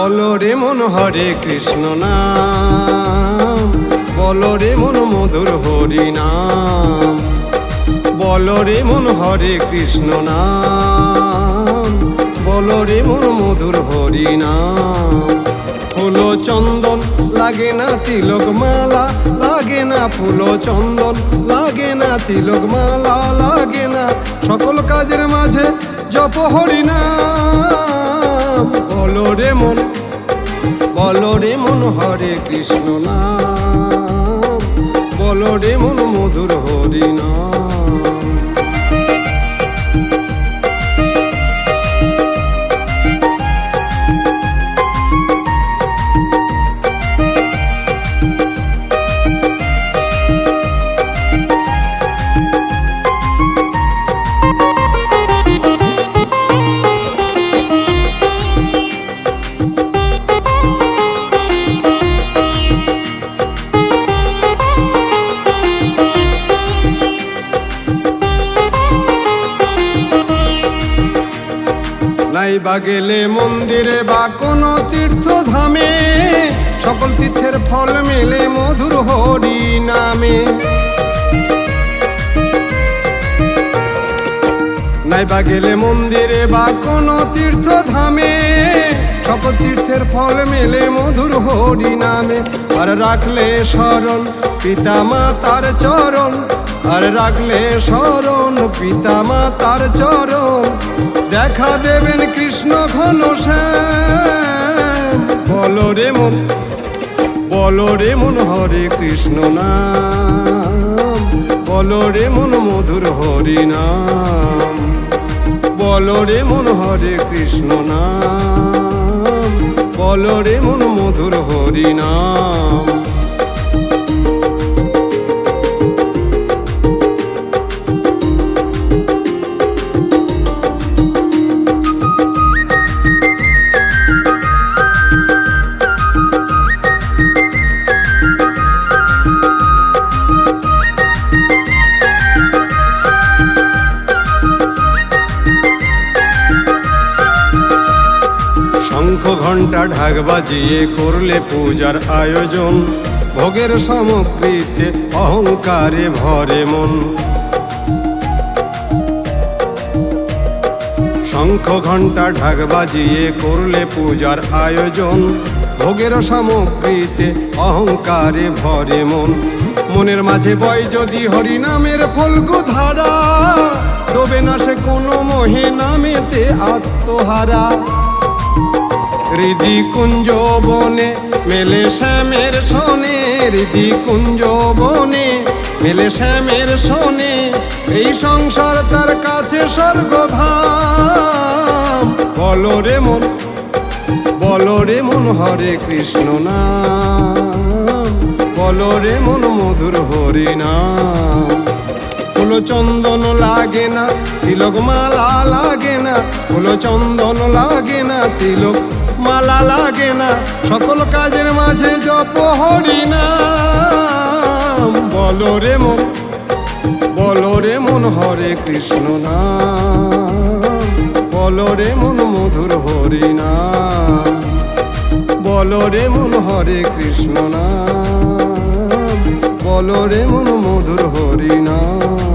মন হরে কৃষ্ণ নাম। বলো রে মন মধুর হরি নাম। বলো রে মন হরে কৃষ্ণ নাম। বলো রে মন মধুর হরি নাম। ফুলো চন্দন, লাগে না তিলক মালা। লাগে না ফুলো চন্দন, লাগে না তিলক মালা। লাগে না সকল কাজের মাঝে জপ হরি নাম। বলো রে মন বলো রে মন হরে কৃষ্ণ নাম। বলো রে মন নাই বা গেলে মন্দিরে বা কোনো তীর্থধামে, সকল তীর্থের ফল মেলে মধুর হরি নামে। নাই বা গেলে মন্দিরে বা কোনো তীর্থধামে, সকল তীর্থের ফল মেলে মধুর হরি নামে। আর রাখলে স্মরণ পিতা মাতার চরণ, আর রাখলে স্মরণ পিতা মাতার চরণ। দেখা দেবেন কৃষ্ণ ঘন বলো রে মন, বলো রে মন, হরে কৃষ্ণ নাম। বলো রে মন, মধুর হরি নাম। বলো রে মন, হরে কৃষ্ণ নাম। বলো রে মন, মধুর হরি নাম। ঘণ্টা ঢাক বাজিয়ে করলে পূজার আয়োজন। ভোগের সামগ্রীতে অহংকারে ভরে মন। শঙ্খ ঘণ্টা ঢাক বাজিয়ে করলে পূজার আয়োজন। ভোগের সামগ্রীতে অহংকারে ভরে মন। মনের মাঝে বয় যদি হরি নামের ফলগু ধারা, ডোবে না সে কোনো মোহে নামেতে আত্মহারা। হৃদি কুঞ্জ বনে, মেলে শ্যামের শোনে হৃদি কুঞ্জ বনে, মেলে শ্যামের শোনে এই সংসার তার কাছে স্বর্গধাম। বলো রে মন, বলো রে মন, হরে কৃষ্ণ নাম। বলো রে মন, মধুর হরি নাম ফুল চন্দন লাগে না তিলক মালা লাগে না ফুল চন্দন লাগে না, তিলক মালা লাগে না, সকল কাজের মাঝে জপ হরি নাম বলো রে মন, বলো রে মন, হরে কৃষ্ণ নাম বলো রে মন, মধুর হরি নাম বলো রে মন, হরে কৃষ্ণ নাম বলো রে মন, মধুর হরি নাম